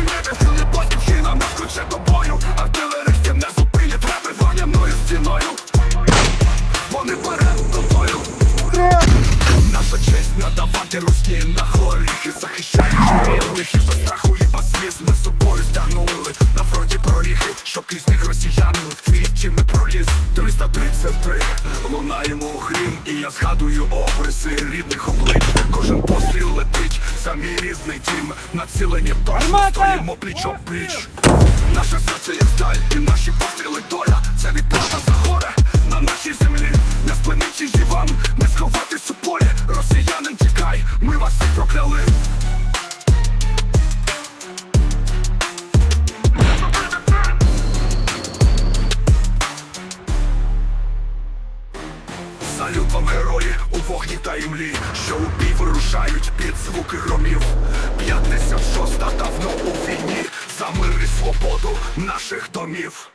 небі Сили батьківщина нас кличе до бою Артилеристів не зупинять репи вогняною стіною Вони перед тобою Наша честь надавати русні на горіхи Захищаючи страху і сліз Ми собою стягнули на фронті проріхи Щоб крізь них росіяни ми проліз 333 Лунаємо у грім І я згадую обриси рідних облич. Кожен за рідний дім Націлені точно стоїмо пліч об пліч. Наше серце як сталь і наші постріли доля. Це відплата за горе. На нашій землі Не спинить її вам, не сховатись у полі. Росіянин тікай, ми вас всіх прокляли. Салют вам герої у вогні та імлі, що у бій вирушають під звуки громів. 56 давно у війні за мир і свободу наших домів.